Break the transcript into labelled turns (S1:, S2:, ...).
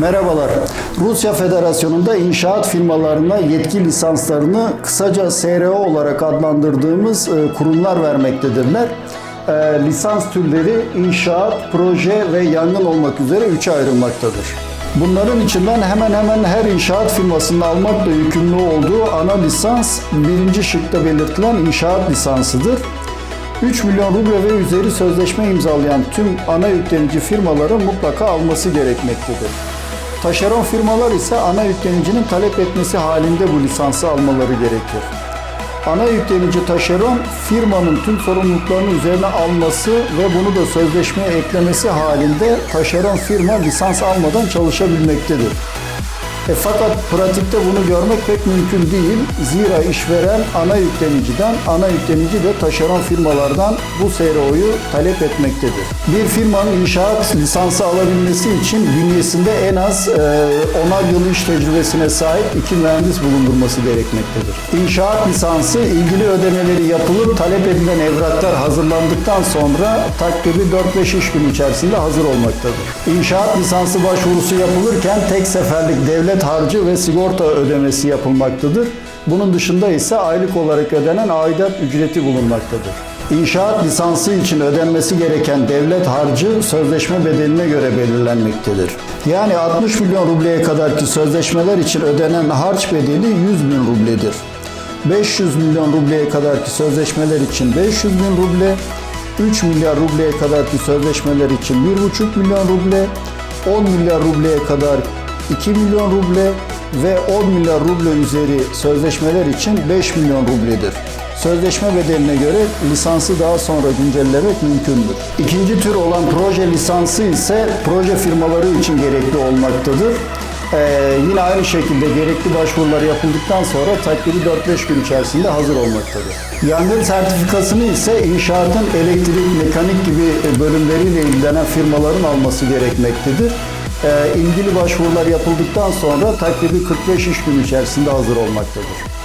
S1: Merhabalar. Rusya Federasyonu'nda inşaat firmalarına yetki lisanslarını kısaca SRO olarak adlandırdığımız e, kurumlar vermektedirler. E, Lisans türleri inşaat, proje ve yangın olmak üzere üçe ayrılmaktadır. Bunların içinden hemen hemen her inşaat firmasının almakla yükümlü olduğu ana lisans birinci şıkta belirtilen inşaat lisansıdır. 3 milyon ruble ve üzeri sözleşme imzalayan tüm ana yüklenici firmaların mutlaka alması gerekmektedir. Taşeron firmalar ise ana yüklenicinin talep etmesi halinde bu lisansı almaları gerekir. Ana yüklenici taşeron firmanın tüm sorumluluklarını üzerine alması ve bunu da sözleşmeye eklemesi halinde taşeron firma lisans almadan çalışabilmektedir. E fakat pratikte bunu görmek pek mümkün değil. Zira işveren ana yükleniciden, ana yüklenici de taşeron firmalardan bu SRO'yu talep etmektedir. Bir firmanın inşaat lisansı alabilmesi için bünyesinde en az e, 10'ar yıl iş tecrübesine sahip iki mühendis bulundurması gerekmektedir. İnşaat lisansı ilgili ödemeleri yapılıp talep edilen evraklar hazırlandıktan sonra takribi 4-5 iş günü içerisinde hazır olmaktadır. İnşaat lisansı başvurusu yapılırken tek seferlik devlet harcı ve sigorta ödemesi yapılmaktadır. Bunun dışında ise aylık olarak ödenen aidat ücreti bulunmaktadır. İnşaat lisansı için ödenmesi gereken devlet harcı sözleşme bedeline göre belirlenmektedir. Yani 60 milyon rubleye kadarki sözleşmeler için ödenen harç bedeli 100 bin rubledir. 500 milyon rubleye kadarki sözleşmeler için 500 bin ruble, 3 milyar rubleye kadarki sözleşmeler için 1,5 milyon ruble, 10 milyar rubleye kadar 2 milyon ruble ve 10 milyar ruble üzeri sözleşmeler için 5 milyon rubledir. Sözleşme bedeline göre lisansı daha sonra güncellemek mümkündür. İkinci tür olan proje lisansı ise proje firmaları için gerekli olmaktadır. Ee, yine aynı şekilde gerekli başvurular yapıldıktan sonra takribi 4-5 gün içerisinde hazır olmaktadır. Yangın sertifikasını ise inşaatın elektrik, mekanik gibi bölümleriyle ilgilenen firmaların alması gerekmektedir. Ee, ilgili başvurular yapıldıktan sonra takribi 45 iş günü içerisinde hazır olmaktadır.